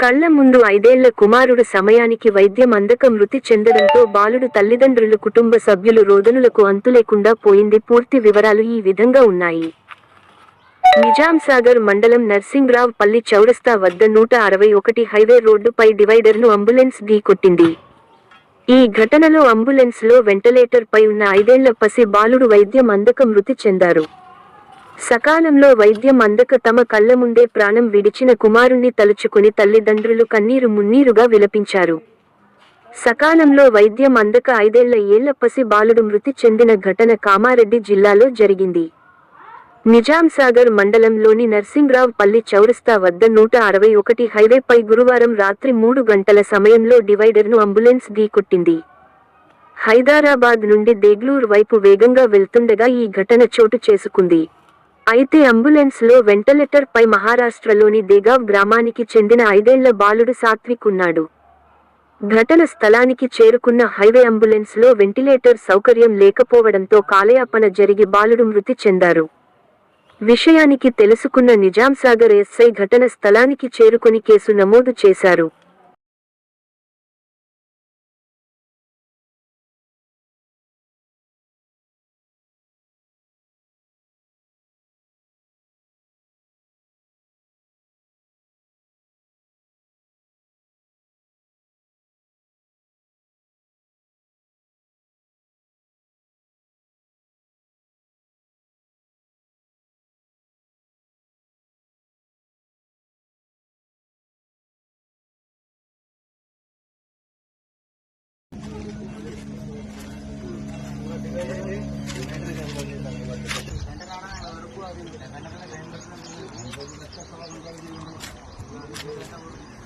కళ్ళ ముందు ఐదేళ్ళ కుమారుడు సమయానికి వైద్యం అందక మృతి చెందడంతో బాలుడు తల్లిదండ్రులు కుటుంబ సభ్యులు రోదనులకు అంతులేకుండా పోయింది. పూర్తి వివరాలు ఈ విధంగా ఉన్నాయి. నిజాం సాగర్ మండలం నర్సింగ్రావ్ పల్లి చౌరస్తా వద్ద నూట అరవై ఒకటి హైవే రోడ్డుపై డివైడర్ను అంబులెన్స్ ఢీకొట్టింది ఈ ఘటనలో అంబులెన్స్లో వెంటిలేటర్ పై ఉన్న ఐదేళ్ళ పసి బాలుడు వైద్యం అందక మృతి చెందారు. సకాలంలో వైద్యం అందక తమ కళ్ళ ముందే ప్రాణం విడిచిన కుమారుణ్ణి తలుచుకుని తల్లిదండ్రులు కన్నీరు మున్నీరుగా విలపించారు. సకాలంలో వైద్యం అందక ఐదేళ్ళ ఏళ్ళ పసి బాలుడు మృతి చెందిన ఘటన కామారెడ్డి జిల్లాలో జరిగింది. నిజాం సాగర్ మండలంలోని నర్సింగ్రావ్ పల్లి చౌరస్తా వద్ద నూట అరవై ఒకటి హైవేపై గురువారం రాత్రి మూడు గంటల సమయంలో డివైడర్ను అంబులెన్స్ ఢీకొట్టింది హైదరాబాద్ నుండి దేగ్లూర్ వైపు వేగంగా వెళ్తుండగా ఈ ఘటన చోటు చేసుకుంది. అయితే అంబులెన్స్లో పై మహారాష్ట్రలోని దేగావ్ గ్రామానికి చెందిన ఐదేళ్ళ బాలుడు సాత్విక్ ఉన్నాడు. ఘటన స్థలానికి చేరుకున్న హైవే అంబులెన్స్లో వెంటిలేటర్ సౌకర్యం లేకపోవడంతో కాలయాపన జరిగి బాలుడు మృతి చెందారు. విషయానికి తెలుసుకున్న నిజాంసాగర్ ఎస్ఐ ఘటన స్థలానికి చేరుకుని కేసు నమోదు చేశారు. Thank you.